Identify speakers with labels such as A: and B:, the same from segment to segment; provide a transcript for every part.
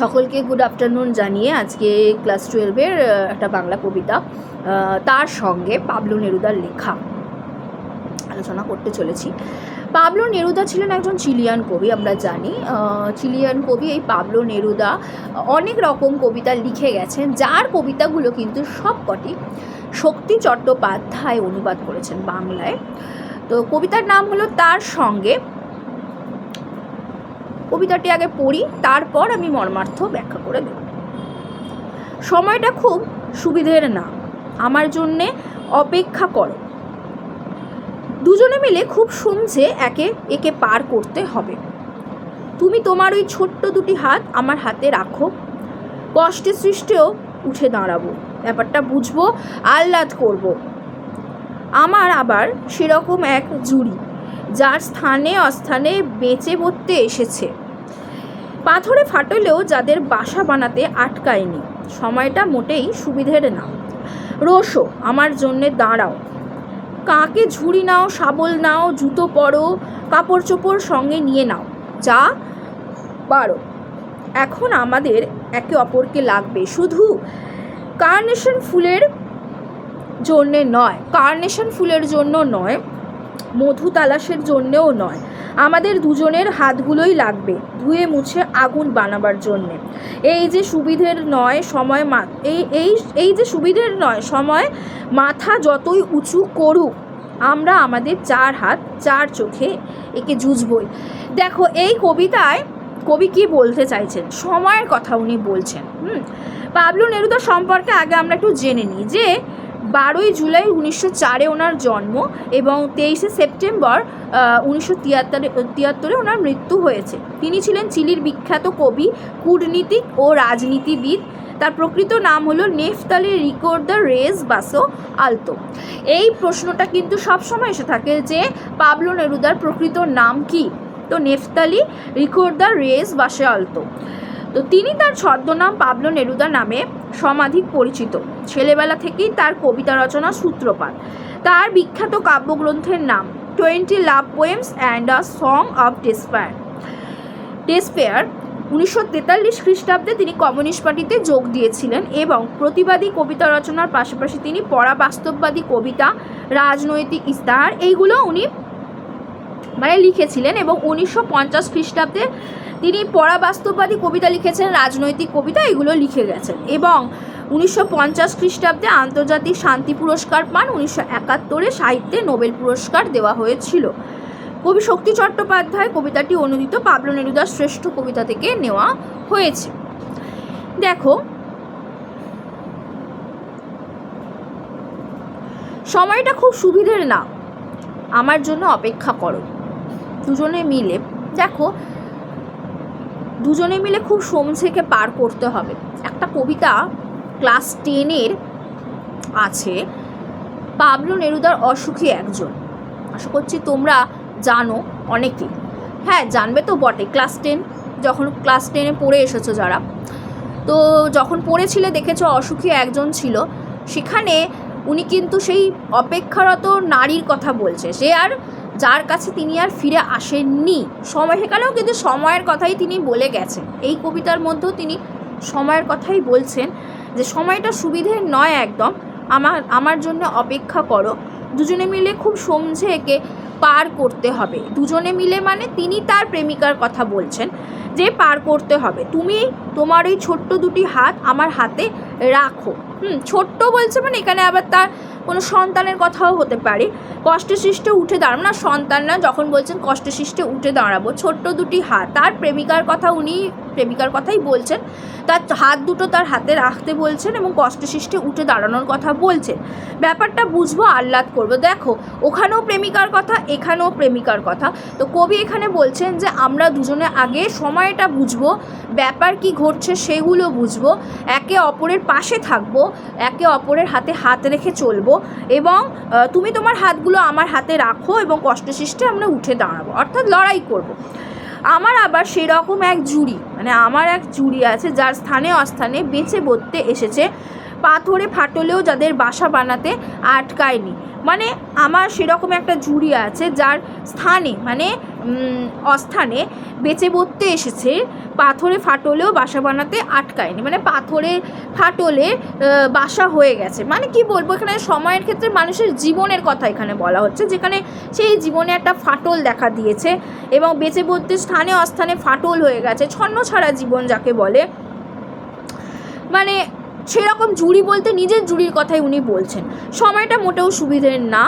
A: সকলকে good afternoon জানিয়ে আজকে ক্লাস টুয়েলভের একটা বাংলা কবিতা তার সঙ্গে পাবলু নেরুদার লেখা আলোচনা করতে চলেছি। পাবলো নেরুদা ছিলেন একজন চিলিয়ান কবি, আমরা জানি। চিলিয়ান কবি এই পাবলো নেরুদা অনেক রকম কবিতা লিখে গেছেন, যার কবিতাগুলো কিন্তু সবকটি শক্তি চট্টোপাধ্যায় অনুবাদ করেছেন বাংলায়। তো কবিতার নাম হলো তার সঙ্গে কবিতাটি আগে পড়ি, তারপর আমি মর্মার্থ ব্যাখ্যা করে দেব। সময়টা খুব সুবিধের না, আমার জন্যে অপেক্ষা করো। দুজনে মিলে খুব শুনছে একে একে পার করতে হবে। তুমি তোমার ওই ছোট্ট দুটি হাত আমার হাতে রাখো, কষ্টে সৃষ্টেও উঠে দাঁড়াবো, ব্যাপারটা বুঝব, আহ্লাদ করব। আমার আবার সেরকম এক জুড়ি। যার স্থানে অস্থানে বেঁচে বসতে এসেছে। পাথরে ফাটলেও যাদের বাসা বানাতে আটকায়নি। সময়টা মোটেই সুবিধের না। রোশো আমার জন্যে দাঁড়াও। কাকে ঝুড়ি নাও, শাবল নাও, জুতো পরো কাপড় চোপড় সঙ্গে নিয়ে নাও। যা পারো। এখন আমাদের একে অপরকে লাগবে। শুধু কার্নেশন ফুলের জন্যে নয়, কার্নেশন ফুলের জন্য নয় মধু তালাশের জন্যেও নয়। আমাদের দুজনের হাতগুলোই লাগবে, ধুয়ে মুছে আগুন বানাবার জন্যে। এই যে সুবিধের নয় সময় মা, এই এই এই যে সুবিধের নয় সময় মাথা যতই উঁচু করুক, আমরা আমাদের চার হাত, চার চোখে একে জুঝবই দেখো, এই কবিতায় কবি কি বলতে চাইছেন? সময়ের কথা উনি বলছেন, হুম? পাবলু নেরুদা সম্পর্কে আগে আমরা একটু জেনে নিই যে বারোই জুলাই উনিশশো চারে ওনার জন্ম এবং তেইশে সেপ্টেম্বর উনিশশো তিয়াত্তরে তিয়াত্তরে ওনার মৃত্যু হয়েছে। তিনি ছিলেন চিলির বিখ্যাত কবি, কূটনীতিক ও রাজনীতিবিদ। তার প্রকৃত নাম হলো নেফতালি রিকোর্ড দ্য রেস বাসো আলতো। এই প্রশ্নটা কিন্তু সবসময় এসে থাকে যে পাবলো নেরুদার প্রকৃত নাম কি? তো নেফতালি রিকোর্ড দ্য রেস বাসে আলতো। তো তিনি তার ছদ্মনাম পাবলো নেরুদা নামে সমাধিক পরিচিত। ছেলেবেলা থেকেই তার কবিতা রচনা সূত্রপাত। তার বিখ্যাত কাব্যগ্রন্থের নাম twenty love poems and a song of despair despair উনিশশো তেতাল্লিশ খ্রিস্টাব্দে তিনি কমিউনিস্ট পার্টিতে যোগ দিয়েছিলেন এবং প্রতিবাদী কবিতা রচনার পাশাপাশি তিনি পড়া বাস্তববাদী কবিতা, রাজনৈতিক ইস্তাহার, এইগুলো উনি মানে লিখেছিলেন এবং উনিশশো পঞ্চাশ খ্রিস্টাব্দে তিনি পড়া বাস্তববাদী কবিতা লিখেছেন, রাজনৈতিক কবিতা, এগুলো লিখে গেছেন। এবং উনিশশো পঞ্চাশ খ্রিস্টাব্দে আন্তর্জাতিক শান্তি পুরস্কার পান, উনিশশো একাত্তরে সাহিত্যে নোবেল পুরস্কার দেওয়া হয়েছিল। কবি শক্তি চট্টোপাধ্যায় কবিতাটি অনুদিত পাবলো নেরুদার শ্রেষ্ঠ কবিতা থেকে নেওয়া হয়েছে। দেখো, সময়টা খুব সুবিধের না। আমার জন্য অপেক্ষা করো। দুজনে মিলে, দেখো দুজনে মিলে খুব সমঝেকে পার করতে হবে। একটা কবিতা ক্লাস টেনের আছে, পাবলো নেরুদার অসুখী একজন। আশা করছি তোমরা জানো অনেকেই হ্যাঁ জানবে তো বটে, ক্লাস টেন, যখন ক্লাস টেনে পড়ে এসেছ যারা। তো যখন পড়েছিলে, দেখেছ অসুখী একজন ছিল। সেখানে উনি কিন্তু সেই অপেক্ষারত নারীর কথা বলছে। সে আর যার কাছে তিনি আর ফিরে আসেননি। সময় সেখানেও কিন্তু সময়ের কথাই তিনি বলে গেছেন। এই কবিতার মধ্যেও তিনি সময়ের কথাই বলছেন যে, সময়টা সুবিধের নয় একদম। আমার আমার জন্য অপেক্ষা করো। দুজনে মিলে খুব সমঝে একে পার করতে হবে। দুজনে মিলে মানে তিনি তার প্রেমিকার কথা বলছেন যে, পার করতে হবে। তুমি তোমার ওই ছোট্ট দুটি হাত আমার হাতে রাখো। হুম, ছোট্ট বলছে মানে এখানে আবার তার কোনো সন্তানের কথাও হতে পারে। কষ্টশিষ্টে উঠে দাঁড়াবো। না, সন্তান না, যখন বলছেন কষ্টশিষ্টে উঠে দাঁড়াবো। ছোট্ট দুটি হাত। তার প্রেমিকার কথা উনি প্রেমিকার কথাই বলছেন। তার হাত দুটো তার হাতে রাখতে বলছেন এবং কষ্টে সৃষ্টে উঠে দাঁড়ানোর কথা বলছেন। ব্যাপারটা বুঝব, আহ্লাদ করব। দেখো, ওখানেও প্রেমিকার কথা, এখানেও প্রেমিকার কথা। তো কবি এখানে বলছেন যে, আমরা দুজনে আগে সময়টা বুঝব, ব্যাপার কি ঘটছে সেগুলো বুঝব, একে অপরের পাশে থাকব, একে অপরের হাতে হাত রেখে চলবো এবং তুমি তোমার হাতগুলো আমার হাতে রাখো এবং কষ্টসৃষ্টে আমরা উঠে দাঁড়াবো। অর্থাৎ লড়াই করব। আমার আবার সেরকম এক জুড়ি মানে আমার এক জুড়ি আছে যার স্থানে অস্থানে বেঁচে বলতে এসেছে, পাথরে ফাটলেও যাদের বাসা বানাতে আটকায়নি। মানে আমার সেরকম একটা জুড়ি আছে যার স্থানে মানে অস্থানে বেঁচে বলতে এসেছে। পাথরে ফাটলেও বাসা বানাতে আটকায়নি। মানে পাথরে ফাটলে বাসা হয়ে গেছে। মানে কি বলব, এখানে সময়ের ক্ষেত্রে মানুষের জীবনের কথা এখানে বলা হচ্ছে, যেখানে সেই জীবনে একটা ফাটল দেখা দিয়েছে এবং বেঁচে বলতে স্থানে অস্থানে ফাটল হয়ে গেছে, ছন্ন ছাড়া জীবন যাকে বলে। মানে সেরকম জুড়ি বলতে নিজের জুড়ির কথাই উনি বলছেন। সময়টা মোটেও সুবিধের না।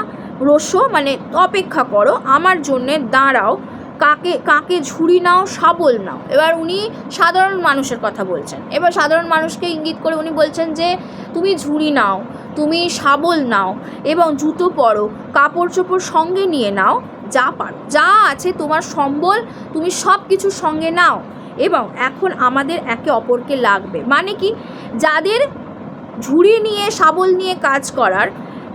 A: রস্য মানে অপেক্ষা করো, আমার জন্যে দাঁড়াও, কাকে কাকে ঝুড়ি নাও, শাবল নাও। এবার উনি সাধারণ মানুষের কথা বলছেন। এবার সাধারণ মানুষকে ইঙ্গিত করে উনি বলছেন যে, তুমি ঝুড়ি নাও, তুমি শাবল নাও এবং জুতো পরো কাপড় চোপড় সঙ্গে নিয়ে নাও, যা পারো। যা আছে তোমার সম্বল, তুমি সব কিছু সঙ্গে নাও এবং এখন আমাদের একে অপরকে লাগবে। মানে কি? যাদের ঝুড়ি নিয়ে, শাবল নিয়ে কাজ করার,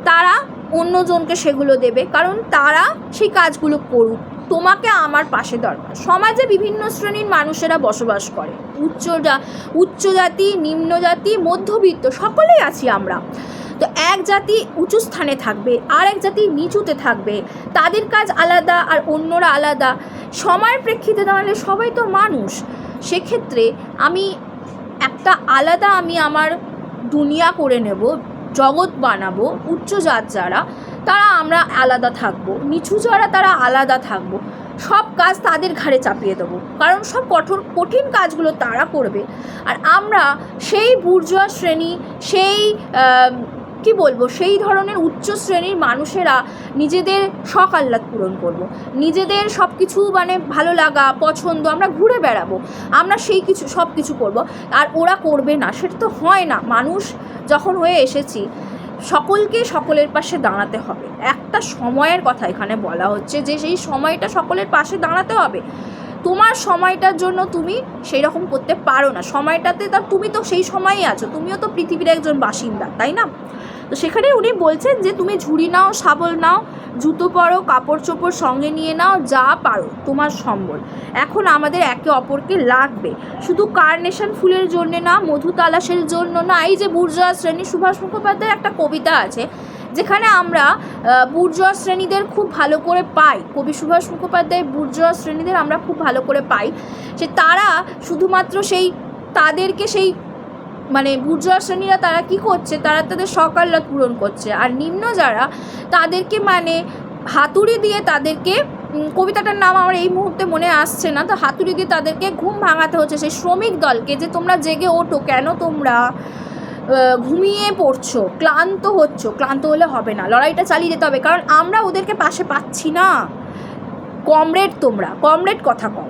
A: তারা অন্যজনকে সেগুলো দেবে, কারণ তারা সেই কাজগুলো করুক। তোমাকে আমার পাশে দরকার। সমাজে বিভিন্ন শ্রেণির মানুষেরা বসবাস করে। উচ্চ উচ্চ জাতি, নিম্ন জাতি, মধ্যবিত্ত, সকলেই আছি আমরা। তো এক জাতি উঁচু স্থানে থাকবে, আর এক জাতি নিচুতে থাকবে। তাদের কাজ আলাদা আর অন্যরা আলাদা। সময়ের প্রেক্ষিতে দাঁড়ালে সবাই তো মানুষ। সেক্ষেত্রে আমি একটা আলাদা আমি আমার দুনিয়া করে নেব। জগৎ বানাবো, উচ্চ জাত যারা, তারা আমরা আলাদা থাকব। নিচু যারা, তারা আলাদা থাকব। সব কাজ তাদের ঘাড়ে চাপিয়ে দেবো। কারণ সব কঠোর, কঠিন কাজগুলো তারা করবে। আর আমরা সেই বুর্জোয়া শ্রেণি, সেই কি বলব? সেই ধরনের উচ্চ শ্রেণির মানুষেরা নিজেদের শখ আহ্লাদ পূরণ করব। নিজেদের সব কিছু মানে ভালো লাগা, পছন্দ আমরা ঘুরে বেড়াবো। আমরা সেই কিছু সব কিছু করব। আর ওরা করবে না, সেটা তো হয় না। মানুষ যখন হয়ে এসেছি, সকলকে সকলের পাশে দাঁড়াতে হবে। একটা সময়ের কথা এখানে বলা হচ্ছে যে, সেই সময়টা সকলের পাশে দাঁড়াতে হবে। তোমার সময়টার জন্য তুমি সেই রকম করতে পারো না। সময়টাতে তা, তুমি তো সেই সময়ই আছো। তুমিও তো পৃথিবীর একজন বাসিন্দা, তাই না? তো সেখানে উনি বলছেন যে, তুমি ঝুড়ি নাও, শাবল নাও, জুতো পরো, কাপড় চোপড় সঙ্গে নিয়ে নাও, যা পারো, তোমার সম্বল। এখন আমাদের একে অপরকে লাগবে। শুধু কার্নেশন ফুলের জন্যে না, মধু তালাশের জন্য না, এই যে বুর্জোয়া শ্রেণি সুভাষ মুখোপাধ্যায়ের একটা কবিতা আছে, যেখানে আমরা বুর্জোয়া শ্রেণীদের খুব ভালো করে পাই। কবি সুভাষ মুখোপাধ্যায় বুর্জোয়া শ্রেণীদের আমরা খুব ভালো করে পাই। যে তারা শুধুমাত্র সেই, তাদেরকে সেই মানে বুর্জোয়া শ্রেণীরা তারা কি করছে? তারা তাদের সকাল্লাদ পূরণ করছে। আর নিম্ন যারা, তাদেরকে মানে হাতুড়ি দিয়ে তাদেরকে কবিতাটার নাম আমার এই মুহূর্তে মনে আসছে না, তো হাতুড়ি দিয়ে তাদেরকে ঘুম ভাঙাতে হচ্ছে। সেই শ্রমিক দলকে যে তোমরা জেগে ওঠো, কেন তোমরা ঘুমিয়ে পড়ছো? ক্লান্ত হচ্ছ? ক্লান্ত হলে হবে না। লড়াইটা চালিয়ে যেতে হবে। কারণ আমরা ওদেরকে পাশে পাচ্ছি না। কমরেড তোমরা, কমরেড কথা কম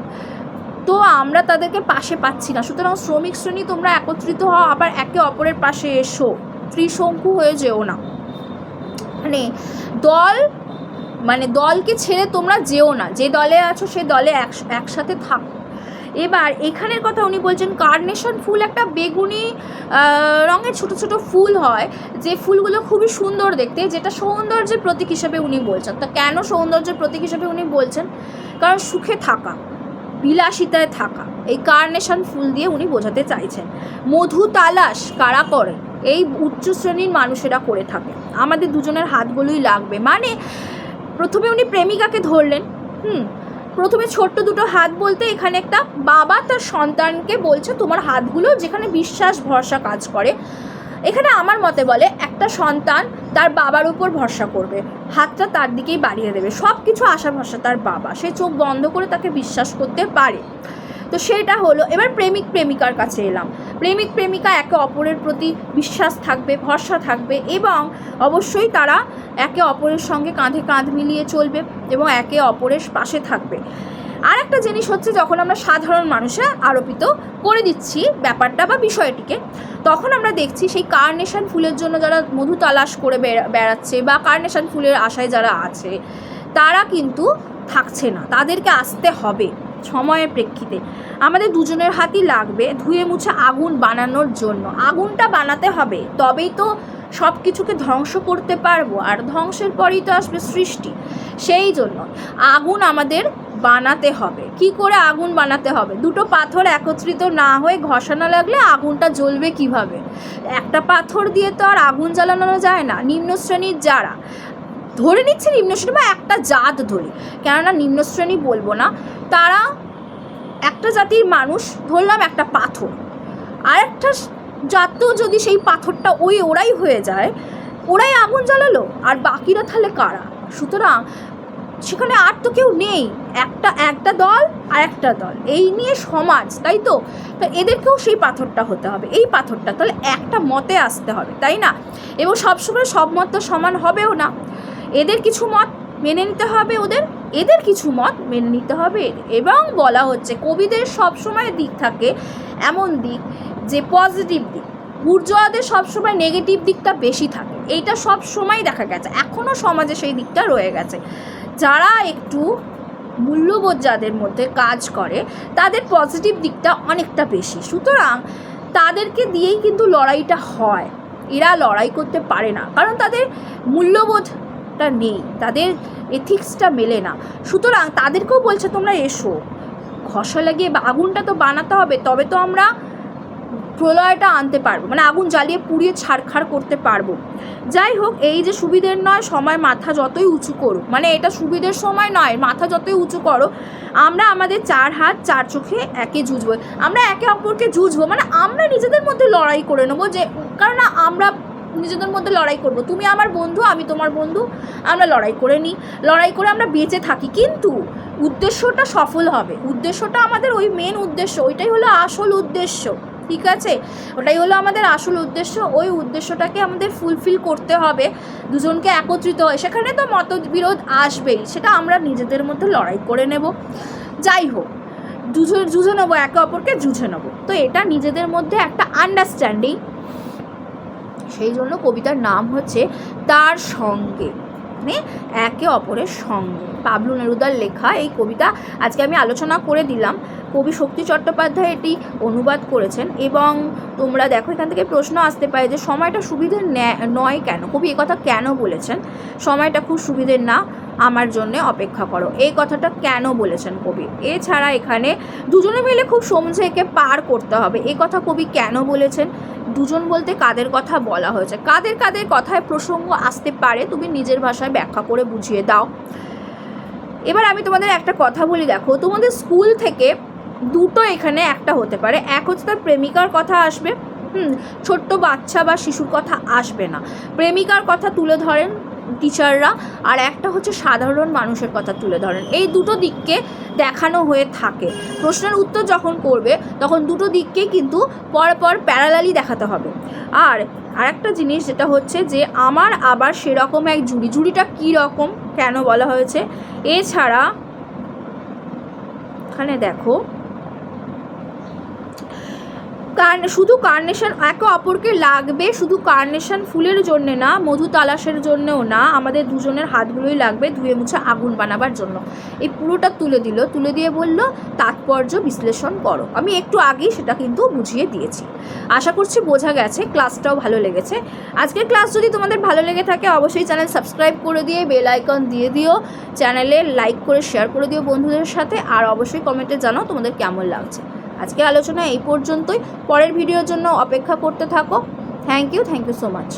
A: তো আমরা তাদেরকে পাশে পাচ্ছি না। সুতরাং শ্রমিক শ্রেণি তোমরা একত্রিত হও, আবার একে অপরের পাশে এসো। ত্রিশঙ্কু হয়ে যেও না। মানে দল মানে দলকে ছেড়ে তোমরা যেও না। যে দলে আছো সে দলে এক- একসাথে থাকো। এবার এখানের কথা উনি বলছেন, কার্নেশন ফুল একটা বেগুনি রঙের ছোট ছোট ফুল হয়। যে ফুলগুলো খুবই সুন্দর দেখতে, যেটা সৌন্দর্যের প্রতীক হিসেবে উনি বলছেন। তা কেন সৌন্দর্যের প্রতীক হিসেবে উনি বলছেন? কারণ সুখে থাকা। বিলাসিতায় থাকা। এই কার্নেশন ফুল দিয়ে উনি বোঝাতে চাইছেন। মধু তালাশ কারা করে? এই উচ্চ শ্রেণির মানুষেরা করে থাকে। আমাদের দুজনের হাতগুলোই লাগবে। মানে প্রথমে উনি প্রেমিকাকে ধরলেন। হুম, প্রথমে ছোট্ট দুটো হাত বলতে এখানে একটা বাবা তার সন্তানকে বলছে, তোমার হাতগুলো যেখানে বিশ্বাস, ভরসা কাজ করে এখানে আমার মতে বলে, একটা সন্তান তার বাবার উপর ভরসা করবে, হাতটা তার দিকেই বাড়িয়ে দেবে সব কিছু আশা ভরসা তার বাবা, সে চোখ বন্ধ করে তাকে বিশ্বাস করতে পারে। তো সেটা হলো, এবার প্রেমিক প্রেমিকার কাছে এলাম। প্রেমিক প্রেমিকা একে অপরের প্রতি বিশ্বাস থাকবে, ভরসা থাকবে এবং অবশ্যই তারা একে অপরের সঙ্গে কাঁধে কাঁধ মিলিয়ে চলবে এবং একে অপরের পাশে থাকবে। আর একটা জিনিস হচ্ছে যখন আমরা সাধারণ মানুষে আরোপিত করে দিচ্ছি ব্যাপারটা বা বিষয়টিকে, তখন আমরা দেখছি সেই কার্নেশন ফুলের জন্য যারা মধু তালাশ করে বেড়া- বেড়াচ্ছে বা কার্নেশন ফুলের আশায় যারা আছে, তারা কিন্তু থাকছে না। তাদেরকে আসতে হবে সময়ের প্রেক্ষিতে। আমাদের দুজনের হাতই লাগবে ধুয়ে মুছে আগুন বানানোর জন্য। আগুনটা বানাতে হবে। তবেই তো সব কিছুকে ধ্বংস করতে পারব, আর ধ্বংসের পরেই তো আসবে সৃষ্টি। সেই জন্য আগুন আমাদের বানাতে হবে। কি করে আগুন বানাতে হবে? দুটো পাথর একত্রিত না হয়ে ঘষানো লাগলে আগুনটা জ্বলবে কীভাবে? একটা পাথর দিয়ে তো আর আগুন জ্বালানো যায় না, নিম্ন শ্রেণির যারা। ধরে নিচ্ছে নিম্ন শ্রেণি বা একটা জাত ধরি, কেননা নিম্ন শ্রেণি বলব না। তারা একটা জাতির মানুষ, ধরলাম একটা পাথর। আর একটা জাতও যদি সেই পাথরটা ওই ওরাই হয়ে যায়, ওরাই আগুন জ্বালালো, আর বাকিরা তাহলে কারা? সুতরাং সেখানে আর তো কেউ নেই, একটা একটা দল আর একটা দল। এই নিয়ে সমাজ, তাই তো? তো এদেরকেও সেই পাথরটা হতে হবে। এই পাথরটা তাহলে একটা মতে আসতে হবে, তাই না? এবং সবসময় সব মত তো সমান হবেও না। এদের কিছু মত মেনে নিতে হবে ওদের, এদের কিছু মত মেনে নিতে হবে। এবং বলা হচ্ছে, কবিদের সবসময় দিক থাকে এমন দিক যে পজিটিভ দিক বুর্জোয়াদের সবসময় নেগেটিভ দিকটা বেশি থাকে। এইটা সব সময় দেখা গেছে। এখনও সমাজে সেই দিকটা রয়ে গেছে। যারা একটু মূল্যবোধ যাদের মধ্যে কাজ করে, তাদের পজিটিভ দিকটা অনেকটা বেশি। সুতরাং তাদেরকে দিয়েই কিন্তু লড়াইটা হয়। এরা লড়াই করতে পারে না। কারণ তাদের মূল্যবোধটা নেই। তাদের এথিক্সটা মেলে না। সুতরাং তাদেরকেও বলছে, তোমরা এসো। ঘষা লাগিয়ে আগুনটা তো বানাতে হবে। তবে তো আমরা প্রলয়টা আনতে পারব মানে আগুন জ্বালিয়ে পুড়িয়ে ছাড়খাড় করতে পারব। যাই হোক, এই যে সুবিধের নয়, সময় মাথা যতই উঁচু করো মানে এটা সুবিধের সময় নয়, মাথা যতই উঁচু করো, আমরা আমাদের চার হাত, চার চোখে একে জুঝবো আমরা একে অপরকে জুঝবো মানে আমরা নিজেদের মধ্যে লড়াই করে নেব যে, কারণ আমরা নিজেদের মধ্যে লড়াই করব। তুমি আমার বন্ধু, আমি তোমার বন্ধু, আমরা লড়াই করে নিই। লড়াই করে আমরা বেঁচে থাকি। কিন্তু উদ্দেশ্যটা সফল হবে। উদ্দেশ্যটা আমাদের ওই মেন উদ্দেশ্য, ওইটাই হলো আসল উদ্দেশ্য। ঠিক আছে? ওটাই হলো আমাদের আসল উদ্দেশ্য। ওই উদ্দেশ্যটাকে আমাদের ফুলফিল করতে হবে। দুজনকে একত্রিত হয়। সেখানে তো মতবিরোধ আসবেই। সেটা আমরা নিজেদের মধ্যে লড়াই করে নেব। যাই হোক জুঝে জুঝে নেব, একে অপরকে জুঝে নেব। তো এটা নিজেদের মধ্যে একটা আন্ডারস্ট্যান্ডিং সেই জন্য কবিতার নাম হচ্ছে তার সঙ্গে। মানে একে অপরের সঙ্গে। পাবলু নেরুদার লেখা এই কবিতা আজকে আমি আলোচনা করে দিলাম। কবি শক্তি চট্টোপাধ্যায় এটি অনুবাদ করেছেন এবং তোমরা দেখো, এখান থেকে প্রশ্ন আসতে পারে যে সময়টা সুবিধে ন্যা- কেন? কবি কথা কেন বলেছেন? সময়টা খুব সুবিধের না আমার জন্যে অপেক্ষা করো। এই কথাটা কেন বলেছেন কবি? এছাড়া এখানে দুজনে মিলে খুব সমঝে একে পার করতে হবে। এই কথা কবি কেন বলেছেন? দুজন বলতে কাদের কথা বলা হয়েছে? কাদের কাদের কথায় প্রসঙ্গ আসতে পারে, তুমি নিজের ভাষায় ব্যাখ্যা করে বুঝিয়ে দাও। এবার আমি তোমাদের একটা কথা বলি, দেখো। তোমাদের স্কুল থেকে দুটো এখানে একটা হতে পারে। এক হচ্ছে তার প্রেমিকার কথা আসবে, হুম, ছোট্ট বাচ্চা বা শিশুর কথা আসবে না। প্রেমিকার কথা তুলে ধরেন টিচাররা, আর একটা হচ্ছে সাধারণ মানুষের কথা তুলে ধরেন। এই দুটো দিককে দেখানো হয়ে থাকে। প্রশ্নের উত্তর যখন করবে, তখন দুটো দিককে কিন্তু পর পর প্যারালালি দেখাতে হবে। আর আরেকটা জিনিস যেটা হচ্ছে যে, আমার আবার সেরকম এক জুড়ি জুড়িটা কী রকম? কেন বলা হয়েছে? এছাড়া, এখানে দেখো কার, শুধু কার্নেশন একে অপরকে লাগবে, শুধু কার্নেশন ফুলের জন্য না, মধু তালাশের জন্যও না, আমাদের দুজনের হাতগুলোই লাগবে ধুয়ে মুছে আগুন বানাবার জন্য। এই পুরোটা তুলে দিল, তুলে দিয়ে বলল, তাৎপর্য বিশ্লেষণ করো। আমি একটু আগেই সেটা কিন্তু বুঝিয়ে দিয়েছি। আশা করছি বোঝা গেছে, ক্লাসটাও ভালো লেগেছে। আজকের ক্লাস যদি তোমাদের ভালো লেগে থাকে, অবশ্যই চ্যানেল সাবস্ক্রাইব করে দিয়ে, বেল আইকন দিয়ে দিও। চ্যানেলে লাইক করে, শেয়ার করে দিও বন্ধুদের সাথে। আর অবশ্যই কমেন্টে জানাও তোমাদের কেমন লাগছে। আজকে আলোচনা এই পর্যন্তই। পরের ভিডিওর জন্য অপেক্ষা করতে থাকো। Thank you thank you so much